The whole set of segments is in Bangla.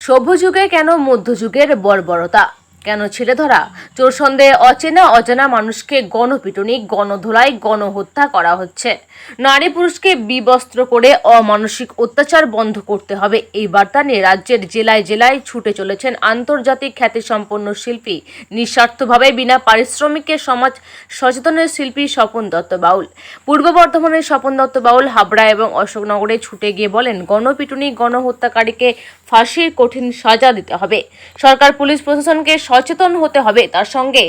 সভ্যযুগে কেন মধ্যযুগের বর্বরতা? কেন ছেলে ধরা? চোর সন্দেহে অচেনা অজানা মানুষকে গণপিটুনি, গণধোলাই, গণহত্যা করা হচ্ছে। নারী পুরুষকে বিবস্ত্র করে অমানসিক অত্যাচার বন্ধ করতে হবে। এই বার্তা নিয়ে রাজ্যের জেলায় জেলায় ছুটে চলেছেন আন্তর্জাতিক খ্যাতিসম্পন্ন শিল্পী। নিঃস্বার্থভাবে বিনা পারিশ্রমিকে সমাজ সচেতনের শিল্পী স্বপন দত্ত বাউল। পূর্ব বর্ধমানের স্বপন দত্ত বাউল হাবড়া এবং অশোকনগরে ছুটে গিয়ে বলেন, গণপিটুনি, গণহত্যাকারীকে ফাঁসির কঠিন সাজা দিতে হবে। সরকার, পুলিশ প্রশাসনকে সচেতন হতে হবে। তার সঙ্গে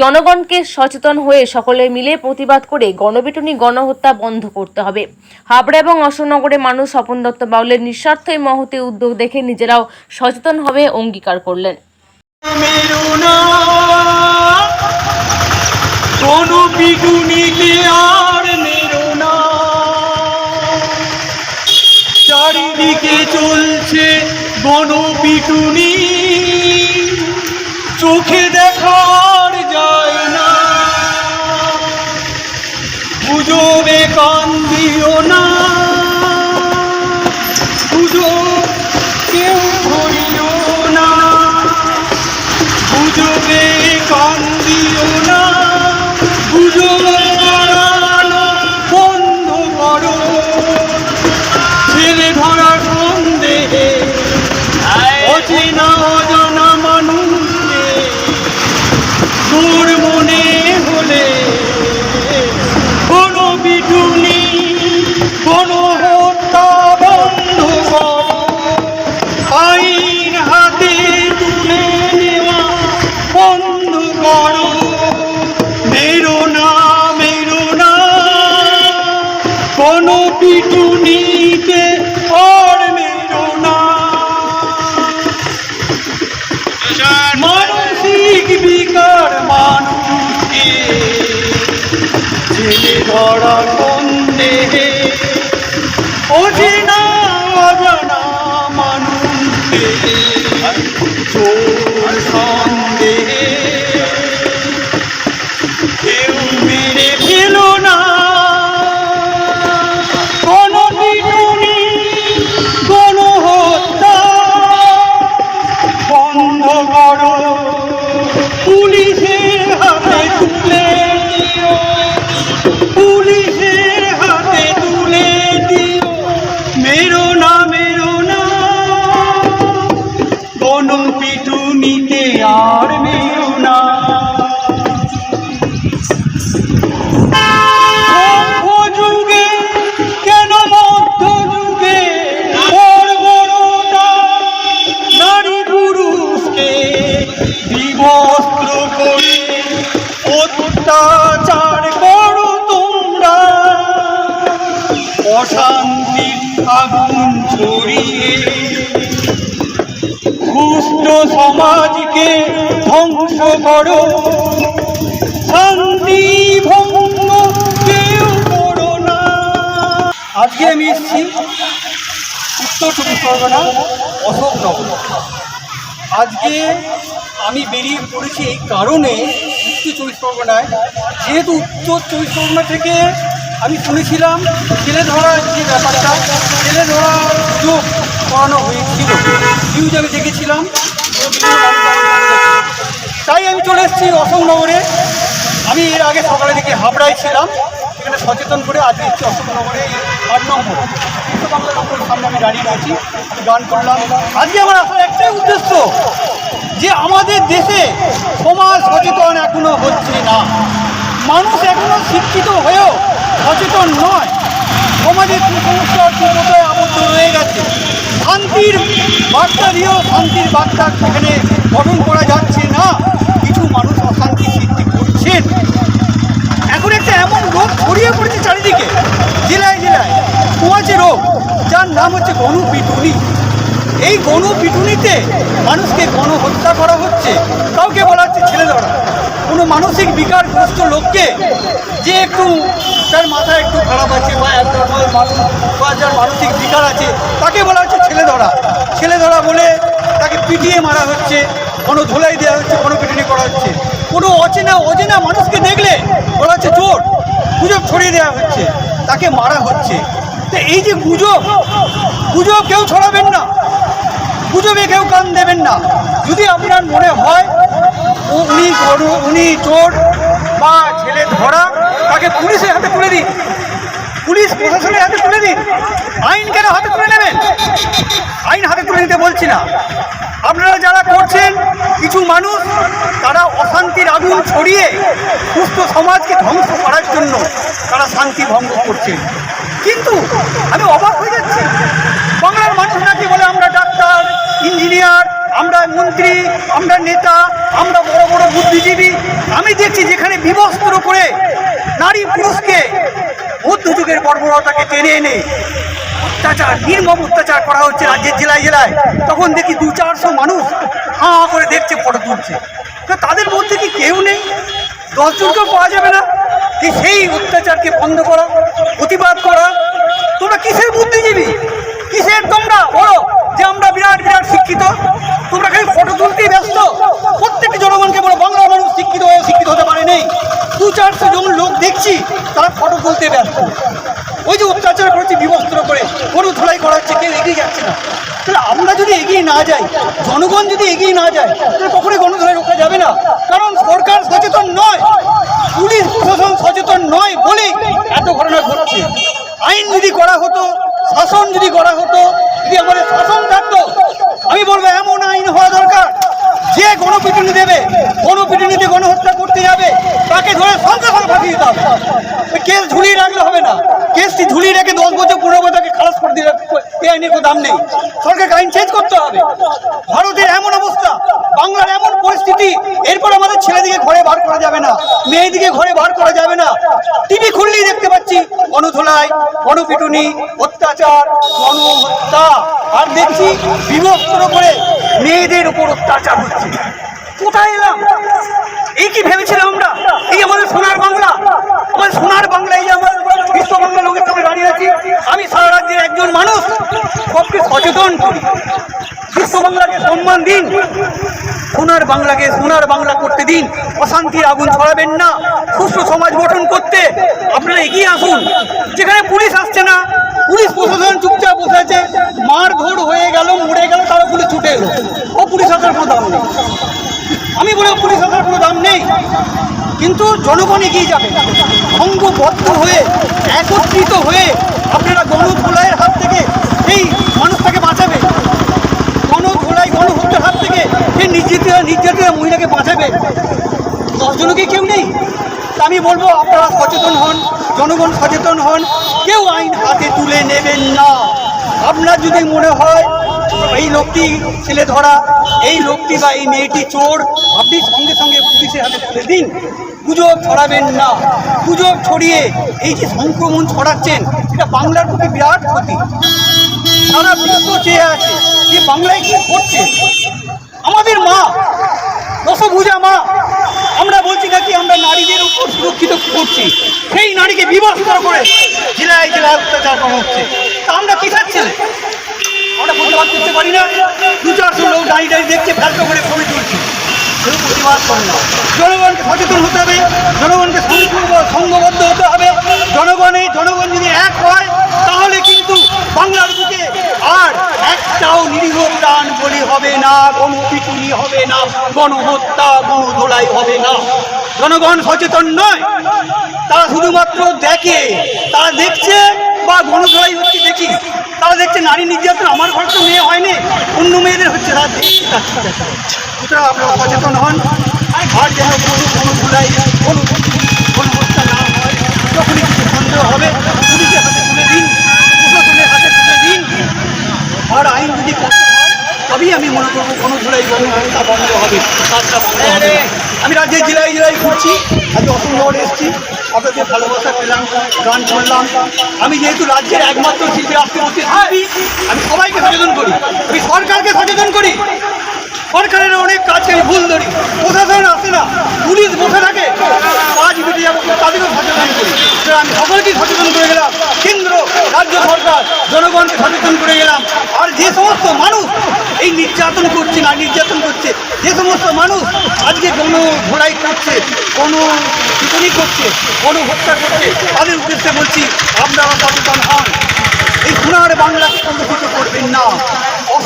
জনগণকে সচেতন হয়ে সকলে মিলে প্রতিবাদ করে গণপিটুনি, গণহত্যা বন্ধ করতে হবে। হাবড়া এবং অশোকনগরে মানুষ স্বপন দত্ত বাউলের নিঃস্বার্থ এই মহতে উদ্যোগ দেখে নিজেরাও সচেতন হবে অঙ্গীকার করলেন। চারিদিকে চলছে গণপিটুনি। চোখে দেখার যায় না। গুজবে কান দিও না। গুজব কেউ ধরিও না। গুজবে কোনো পিটুনিতে আর মেরো না। মানসিক বিকার মানুষকে ছেলে ধরা অচেনা অজানা মানুষকে চোর পুলিশের আগুন ছড়িয়ে সমাজকে ধ্বংস করো। শান্তি ভঙ্গ কেউ করো না। আজকে আমি এসেছি উত্তর চব্বিশ পরগনা অশোকনগর আজকে আমি বেরিয়ে পড়েছি এই কারণে উত্তর চব্বিশ পরগনায়। যেহেতু উত্তর চব্বিশ পরগনা থেকে আমি শুনেছিলাম ছেলে ধরার যে ব্যাপারটা, ছেলে ধরা যোগ করানো হয়েছিল। নিউজ আমি দেখেছিলাম। তাই আমি চলে এসেছি অশোকনগরে। আমি এর আগে সকালে থেকে হাবড়ায় ছিলাম। এখানে সচেতন করে আজকে এসেছি অশোকনগরে আট নম্বর। বাংলা নম্বরের সামনে আমি দাঁড়িয়ে আছি, গান করলাম। আজকে আমার আসার একটাই উদ্দেশ্য যে আমাদের দেশে সমাজ সচেতন এখনও হচ্ছে না। মানুষ এখনও শিক্ষিত হয়েও সচেতন নয়। সমাজের কুসংস্কার কুপতায় আবদ্ধ রয়ে গেছে। শান্তির বার্তা দিয়েও শান্তির বার্তা সেখানে গঠন করা যাচ্ছে না। কিছু মানুষ অশান্তি সৃষ্টি করছেন। এখন একটা এমন রোগ ছড়িয়ে পড়েছে চারিদিকে, জেলায় জেলায়। কুয়াচে রোগ, যার নাম হচ্ছে গণপিটুনি। এই গণপিটুনিতে মানুষকে গণহত্যা করা হচ্ছে। কাউকে বলা হচ্ছে ছেলে ধরা। কোনো মানসিক বিকারগ্রস্ত লোককে যে একটু তার মাথা একটু খারাপ আছে বা একটা মানুষ বা যার মানসিক বিকার আছে, তাকে বলা হচ্ছে ছেলে ধরা। ছেলে ধরা বলে তাকে পিটিয়ে মারা হচ্ছে, কোনো ধোলাই দেওয়া হচ্ছে, কোনো পিটুনি করা হচ্ছে। কোনো অচেনা অচেনা মানুষকে দেখলে বলা হচ্ছে চোর, গুজব ছড়িয়ে দেওয়া হচ্ছে, তাকে মারা হচ্ছে। তো এই যে গুজব গুজব কেউ ছড়াবেন না। গুজবে কেউ কান দেবেন না। যদি আপনার মনে হয় উনি উনি চোর বা ছেলে ধরা, তাকে পুলিশের হাতে তুলে দিন। পুলিশ প্রশাসনের হাতে তুলে দিন। আইন কেন হাতে তুলে নেবেন? আইন হাতে তুলে নিতে বলছি না। আপনারা যারা করছেন, কিছু মানুষ, তারা অশান্তির আগুন ছড়িয়ে সুস্থ সমাজকে ধ্বংস করার জন্য তারা শান্তি ভঙ্গ করছেন। কিন্তু আমি অবাক হয়ে যাচ্ছি বাংলার মানুষ নাকি বলে আমরা ডাক্তার ইঞ্জিনিয়ার আমরা মন্ত্রী আমরা নেতা আমরা বড় বড় বুদ্ধিজীবী আমি দেখছি যেখানে বিবস্ত্র করে নারী পুরুষকে মধ্যযুগের বর্বরতাকে টেনে এনে অত্যাচার, নির্মম অত্যাচার করা হচ্ছে রাজ্যের জেলায় জেলায়। তখন দেখি দু চারশো মানুষ হাঁ হাঁ করে দেখছে, ফটো তুলছে। তো তাদের মধ্যে কি কেউ নেই? দশজনকেও পাওয়া যাবে না? যে সেই অত্যাচারকে বন্ধ করা, প্রতিবাদ করা, তোমরা কিসের বুদ্ধিজীবী? কিসের তোমরা? বলো যে আমরা বিরাট বিরাট শিক্ষিত। তোমরা খালি ফটো তুলতেই ব্যস্ত। প্রত্যেকটি জনগণকে বলো বাংলার মানুষ শিক্ষিত হয়ে শিক্ষিত হতে পারে নেই দু চারশো জন লোক দেখছি, তারা ফটো তুলতে ব্যস্ত। ওই যে অত্যাচার করেছে, বিবস্ত্র করে গরু ধোলাই করা হচ্ছে, কেউ এগিয়ে যাচ্ছে না। তাহলে আমরা যদি এগিয়ে না যাই, জনগণ যদি এগিয়ে না যায়, তাহলে কখনোই গণধোলাই রোকা যাবে না। কারণ সরকার সচেতন নয়, পুলিশ প্রশাসন সচেতন নয় বলেই এত ঘটনা ঘটছে। আইন যদি করা হতো, শাসন যদি করা হতো, যদি আমাদের শাসন থাকতো, আমি বলব এমন আইন হওয়া দরকার। যে গণপিটুনি দেবে, গণপিটুনিতে গণহত্যা করতে যাবে, তাকে ধরে সঙ্গে সঙ্গে ফাঁসি দিতে হবে কেস ঝুলিয়ে রাখলে হবে না। কেসটি ঝুলিয়ে রেখে দশ বছর পনেরো বছর তাকে খালাস করে দিলে এই আইনের কোনো দাম নেই। সরকারকে আইন চেঞ্জ করতে হবে। ভারতের এমন অবস্থা, বাংলার এমন পরিস্থিতি, এরপর আমাদের ছেলেদিকে ঘরে বার করা যাবে না মেয়েদিকে ঘরে বার করা যাবে না। টিভি খুললেই দেখতে পাচ্ছি গণধোলাই গণপিটুনি, অত্যাচার, গণহত্যা। আর দেখছি বিভক্ত করে মেয়েদের উপর অত্যাচার হচ্ছে। কোথায় এলাম? এই কি ভেবেছিলাম আমরা? এই আমাদের সোনার বাংলা। আমাদের সোনার বাংলা, এই আমরা বিশ্ব বাংলা লোকের সামনে দাঁড়িয়ে আছি, আমি সারা রাজ্যের একজন মানুষ, সবকে সচেতন করি। বিশ্ব বাংলাকে সম্মান দিন। সোনার বাংলাকে সোনার বাংলা করতে দিন। অশান্তির আগুন ছড়াবেন না। সুস্থ সমাজ গঠন করতে আপনারা এগিয়ে আসুন। যেখানে পুলিশ আসছে না, পুলিশ প্রশাসন চুপচাপ বসে আছে। মার ধর হয়ে গেল, মরে গেল, তারা পুলিশ ছুটে এলো। ও পুলিশ আসার কোনো দাম নেই। আমি বলে পুলিশ আসার কোনো দাম নেই। কিন্তু জনগণ এগিয়ে যাবে। অঙ্গবদ্ধ হয়ে, একত্রিত হয়ে আপনারা গণধোলাইয়ের হাত থেকে এই মানুষটাকে বাঁচাবে গণধোলাই গণহত্যার হাত থেকে সেই নির্যাতিত নির্যাতিত মহিলাকে বাঁচাবে দশজনকে কেউ নেই তা আমি বলব, আপনারা সচেতন হন, জনগণ সচেতন হন। কেউ আইন হাতে তুলে নেবেন না। আপনার যদি মনে হয়, এই লোকটি ছেলে ধরা, এই লোকটি বা এই মেয়েটি চোর, আপনি সঙ্গে সঙ্গে পুলিশের হাতে তুলে দিন। গুজব ছড়াবেন না। গুজব ছড়িয়ে এই যে সংক্রমণ ছড়াচ্ছেন, এটা বাংলার প্রতি বিরাট ক্ষতি। সারা বিশ্ব চেয়ে আছে যে বাংলায় কি করছে আমাদের মা, দশভূজা মা বলছি নাকি আমরা নারীদের উপর সুরক্ষিত করছি নারীকে বিবস্ত্র করে জেলায় জেলায় অত্যাচার করা হচ্ছে। তা আমরা কি চাচ্ছেন আমরা প্রতিবাদ করতে পারি না। দু চারশো লোক দাঁড়িয়ে দাঁড়িয়ে দেখছে ফ্যালটো করে ছবি তুলছে। কেউ প্রতিবাদ করে না। জনগণকে সচেতন হতে হবে। জনগণকে সংঘ- সংঘবদ্ধ হতে হবে। জনগণে, জনগণ যদি এক হয়, তাহলে কিন্তু বাংলার বুকে আর একটাও নিরীহ প্রাণ বলি হবে না গণপিটুনি হবে না, গণহত্যা গণধোলাই হবে না। জনগণ সচেতন নয়। তারা শুধুমাত্র দেখে, তারা দেখছে বা গণধোলাই হচ্ছে দেখি। তারা দেখছে নারী নির্যাতন, আমার ঘর তো মেয়ে হয়নি, অন্য মেয়েদের হচ্ছে, তারা দেখছে সুতরাং আপনারা সচেতন হন। আর যেন কোনো কোনো ধুলাই কোনো কোনো হত্যা না হয়, যখনই কিছু সন্দেহ হবে, পুলিশের হাতে তুলে দিন, প্রশাসনের হাতে তুলে দিন। আর আইন যদি তবেই আমি মনে করব কোনো কোনো হত্যা বন্ধ হবে। কাজটা বন্ধ হবে। আমি রাজ্যের জেলায় জেলায় ঘুরছি আজকে অসম্ভব এসেছি আপনাদের ভালোবাসা পেলাম গান করলাম আমি যেহেতু রাজ্যের একমাত্র শিল্পী রাষ্ট্রপতি শিল্পী আমি সবাইকে সচেতন করি। আমি সরকারকে সচেতন করি। সরকারের অনেক কাজকে আমি ভুল ধরি। প্রশাসন আসে না পুলিশ বসে থাকে কাজ মিটে যাব তাদেরকেও সচেতন করি। আমি সকলকেই সচেতন করে গেলাম। কেন্দ্র রাজ্য সরকার জনগণকে সচেতন করে গেলাম। আর যে সমস্ত মানুষ এই নির্যাতন করছে, না নির্যাতন করছে, যে সমস্ত মানুষ আজকে কোনো ঘোড়াই করছে কোনো পিটনি করছে, কোনো হত্যা করছে, তাদের উদ্দেশ্যে বলছি, আপনারা সচেতন হন। এই সোনার বাংলাকে কোনো কিছু করবেন না।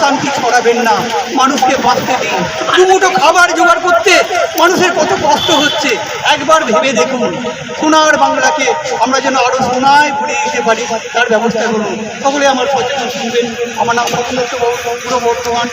অশান্তি ছড়াবেন না। মানুষকে বাঁচতে দিন। দুমুটো খাবার জোগাড় করতে মানুষের কত কষ্ট হচ্ছে। একবার ভেবে দেখুন, সোনার বাংলাকে আমরা যেন আরও সোনায় ভরে দিতে পারি, তার ব্যবস্থা করুন। সকলে আমার সচেতন শুনবেন। আমার নাম পুরো বর্তমান